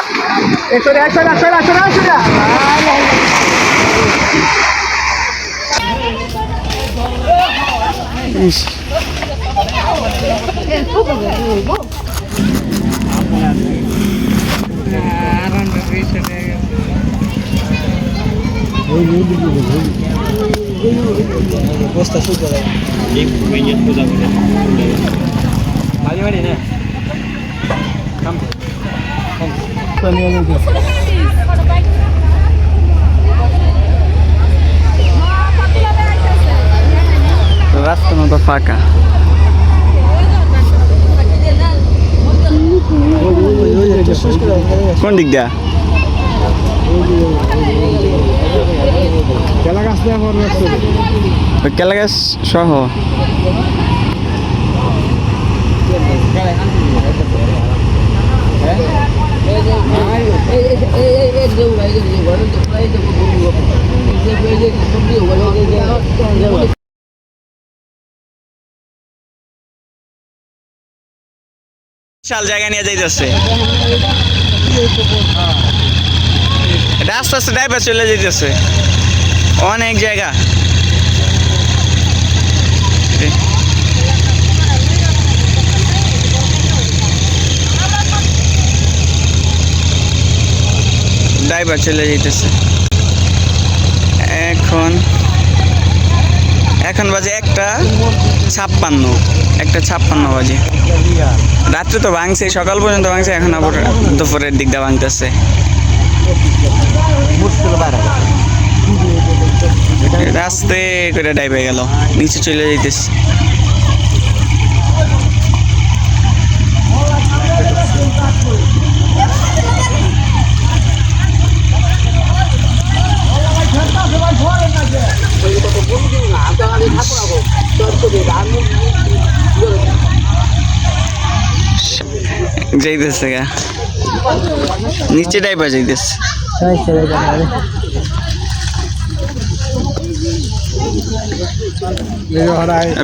বছর আল্লাহ রে একশো রে একশো রে একশো রে একশো রে একশো রে রাস্তা মতো ফাঁকা। কোন দিক দিয়া? কেলা গাছ সহ। বিশাল জায়গা নিয়ে যাইতেছে। এটা আস্তে আস্তে ড্রাইভার চলে যাইতেছে। অনেক জায়গা। ড্রাইভার চলে যাইতেছে। এখন এখন বাজে একটা ছাপ্পান্ন একটা ছাপ্পান্ন বাজে। রাত্রে তো ভাঙছে, সকাল পর্যন্ত ভাঙছে, এখন আবার দুপুরের দিকটা ভাঙতেছে। রাস্তে করে ডাইবে গেল, নিচে চলে যাইতেছে গা। নিচে ডাইবা যাইতেছে।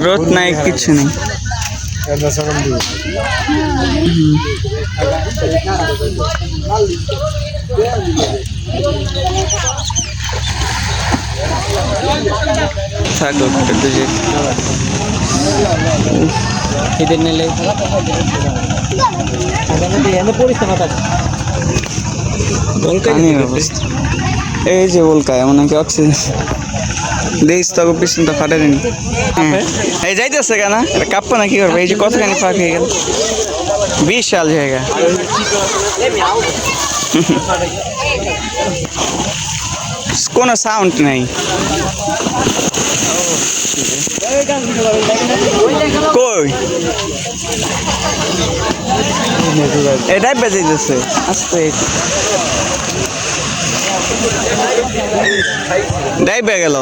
রোদ নাই কিছু নেই। যে এদের নিলে। এই যে উল্কা এমন কি অক্সিজেন দেখিস তো পিছন তো ফাটে নি এই যাইতেছে কেন? কাপ্পা না কি করবে? এই যে কতখানি ফাঁক হয়ে গেল। বিশাল জায়গা। কোনো সাউন্ড নাই। কই? এটাই বেজে যাচ্ছে আস্তে। ডাইবে গেল।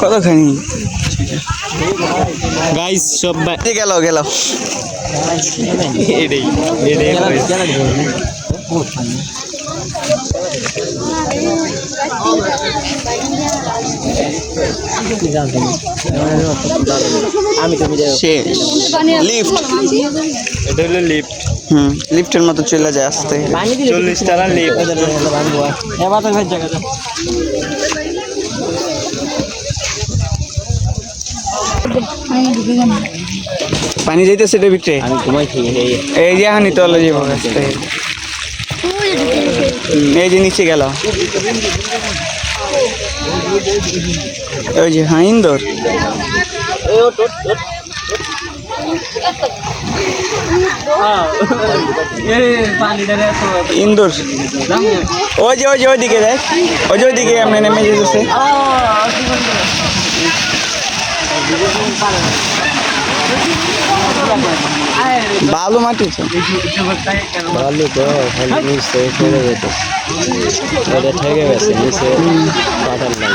কতখানি গাইস সব এই গেল গেল এটাই এটাই শেষ লিফট এটা হলো লিফট। হুম লিফটের মতো চলে যায় আসতে। চল্লিশ টাকা লিফট। পানি যাইতেছে এটা ভিতরে? এই এই যে হানি তলে যাব এই যে নিচে গেল। ওই যে হ্যাঁ ইন্দোর ইন্দোর। ওই যে ওই যে, ওইদিকে দেখ। ওই যে, ওইদিকে আমরা নেমে যেতেছে। বালু মাটি বালু তো নিচে ফেলে যেত ওটা ঠেকে গেছে নিচে পাঠান নাই।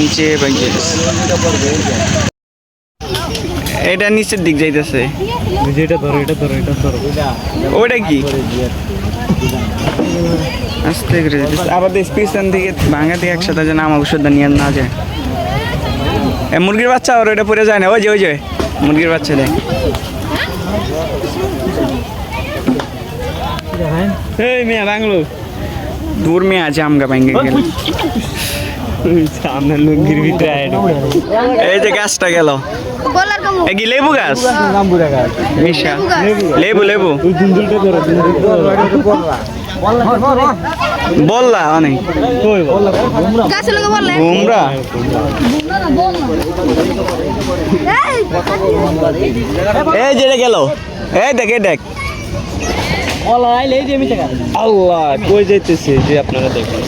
নিচে বাইক যাইতেছে এটা নিচের দিক যাইতেছে। এটা ধরো এটা ধরো এটা ধরো। ওটা কি? আস্তে করে যেতেছে আবার পিছন থেকে ভাঙা থেকে একসাথে যেন আমার ওষুধটা নিয়ে না যায়। এ মুরগির বাচ্চা ওর ওটা পরে যায় না। ওই যে ওই যে মুরগির বাচ্চা দেখ। এই মেয়া বাংলো দূর মেয়ে আছে আমগা ভাঙ্গে গেল। সামনে লুঙ্গির ভিতরে এই যে গাছটা গেল। বলার কি লেবু গাছ? মিশা। লেবু লেবু বললা অনেক ঘুমরা এই যে রে গেল। এই দেখ এই দেখ। আল্লাহ কই যাইতেছে যে আপনারা দেখেন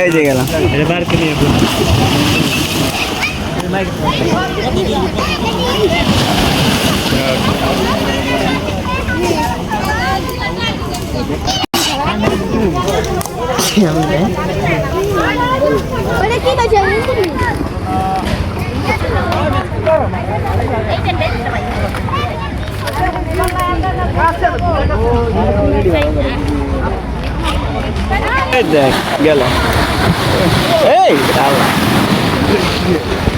এই যে গেল এটা বার করে নিয়ে আসুন। ওটা কি বাজে এই দেখ গেল এই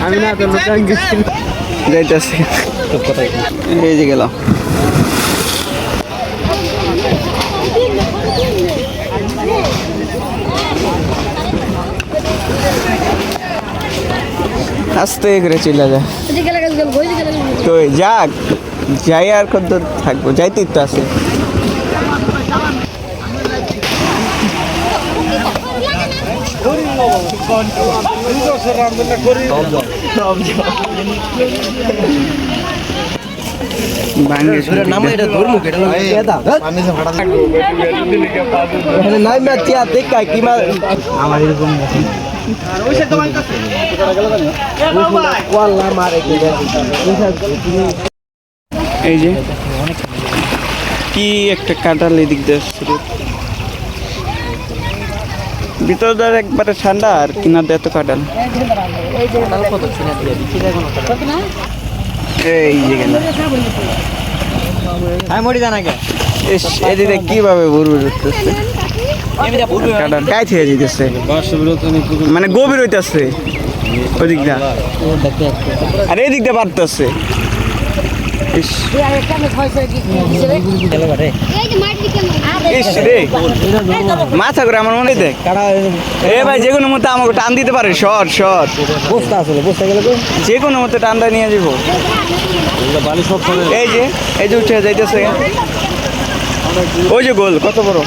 আমি না তো যাইতেছে এই আস্তে করে চলে যায় যাক যাই আর কত থাকব যাইতে তো আছে। মা আমার এরকম মারে এই যে। কি একটা কাঁটাল এদিক দিয়ে আসছিল ভিতরদার একবারে ঠান্ডা আর কিনার দিয়ে এত কাঁটাল এই যে গেল। আমি মরি জানা কে? এদিকে কীভাবে করতেছে কাঁটাল গায়ে থেকে যেতেছে মানে গভীর হইতেছে। ওদিক দা আর এদিক দিয়ে বাড়তেছে ইস এই যে মাটি কেন ইস রে মাথা করে আমার মনে দেখ। এ ভাই যে কোনো মতো আমাকে টান দিতে পারে। শর্ট শর্ট বস্তা আসলে বস্তা গেলে তো যে কোনো মতো টানটা নিয়ে যাব। এই যে এই যে উঠে যাইতেছে। ওই যে গোল কত বড়।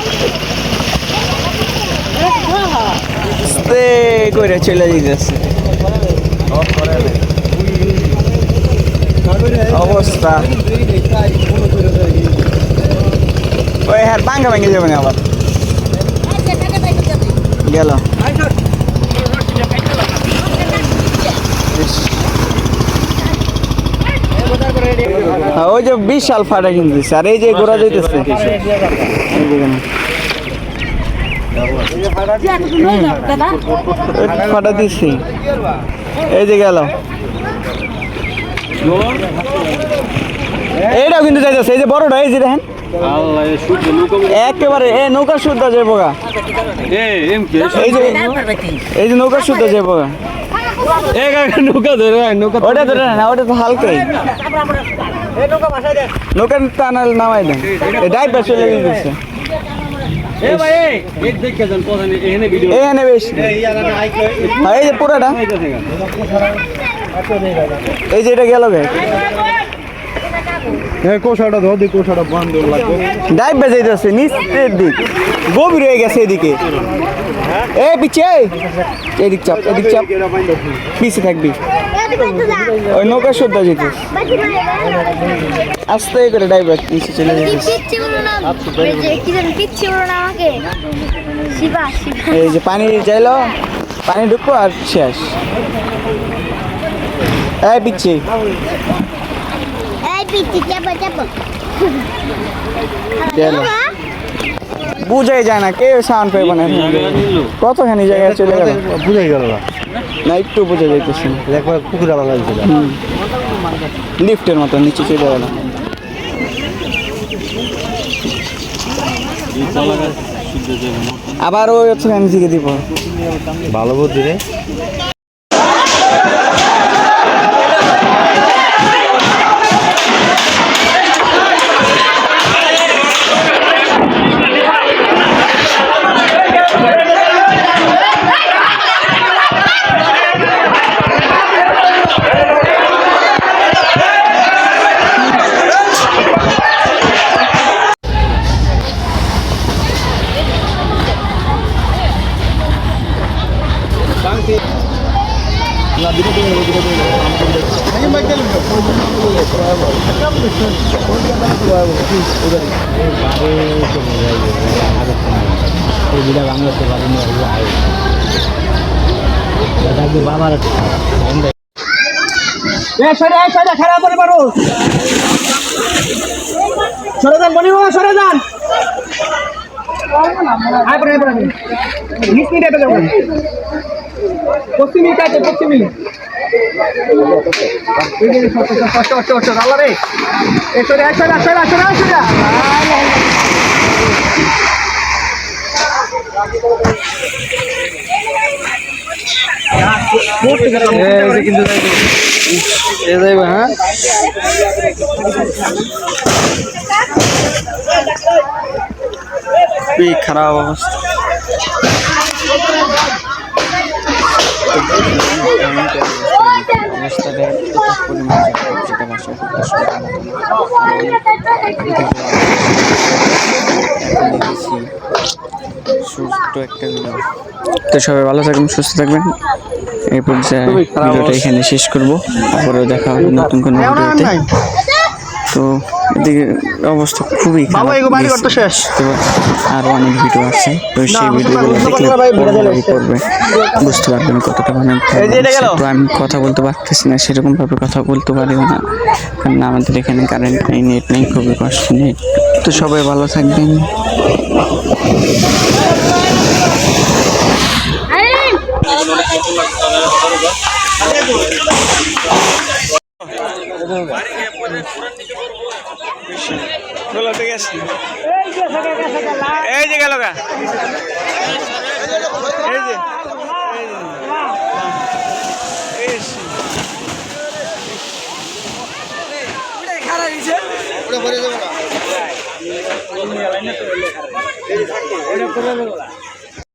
করে চলে যাইতেছে। অবস্থা। ওই হ্যাঁ ভাঙ্গা ভেঙে যাবে না আবার। গেল। হ্যাঁ, ওই যে বিশাল ফাটা কিনতেছে আর এই যে গোড়া যাইতেছে এই যে কেন। ওই ফাটা দিচ্ছি এই যে গেল। এইটাও কিন্তু যাইতেছে এই যে বড়টা এই যে দেখেন। আল্লাহ একেবারে এ নৌকা শুদ্ধ যে বোগা। A M K? এই যে এই যে নৌকা শুদ্ধ যে বোগা। নৌকা ধরে নৌকা ওটা তো না ওটা তো হালকাই। নৌকা টানাল নামাই দেন। ডাইভার চলে গেছে। এ ভাই এ এক দেখে যান কথা নেই এখানে ভিডিও। এই এনে বেশ। হ্যাঁ, এই যে পুরাটা। এই যে এটা গেল গে। কোষাটা ধর কোষাটা বন্ধ লাগবে। ডাইভ বেজে যাচ্ছে নিচের দিক। গভীর হয়ে গেছে এদিকে। এ পিছে এদিক চাপ এদিক চাপ। পিছে থাকবি। ওই নৌকা সদ্যা যেতে আস্তে করে ডাইভার নিচে চলে যেতে কিচ্ছু বলো না এই যে কি জানি কিচ্ছু বলো না আমাকে। শিবা শিবা। এই যে পানি চাইলো পানি ঢুকবো আর শেষ। এই পিচ্ছে। এই পিচ্ছি চাপা চাপা বুঝাই যায় না কেউ সাউন্ড পেবে না? কতখানি জায়গায় চলে গেল? বুঝাই গেল না। না একটু বোঝা যাইতেছে। একবার পুকুরা ভাঙা দিছিল লিফটের মতো নিচে চলে গেল। আবার ওই ওখান থেকে দিব। ভালো বুদ্ধি রে। বাবার সরে যান বনি সরে যান পশ্চিমি কাছে পশ্চিমি খারাপ অবস্থা। তো সবাই ভালো থাকবেন সুস্থ থাকবেন। এই পর্যায়ে ভিডিওটা এখানে শেষ করব। তারপরে দেখা হবে নতুন কোনো ভিডিওতে। তো এদিকে অবস্থা খুবই খারাপ। তো আরও অনেক ভিডিও আছে তো সেই ভিডিওগুলো দেখলে পড়বে বুঝতে পারবেন কতটা মানে তো আমি কথা বলতে পারতেছি না সেরকম ভাবে কথা বলতে পারিও না কারণ আমাদের এখানে কারেন্ট নেই নেট নেই খুবই কষ্ট নেই। তো সবাই ভালো থাকবেন। এই যে গেল গা। এই যে। খারাপ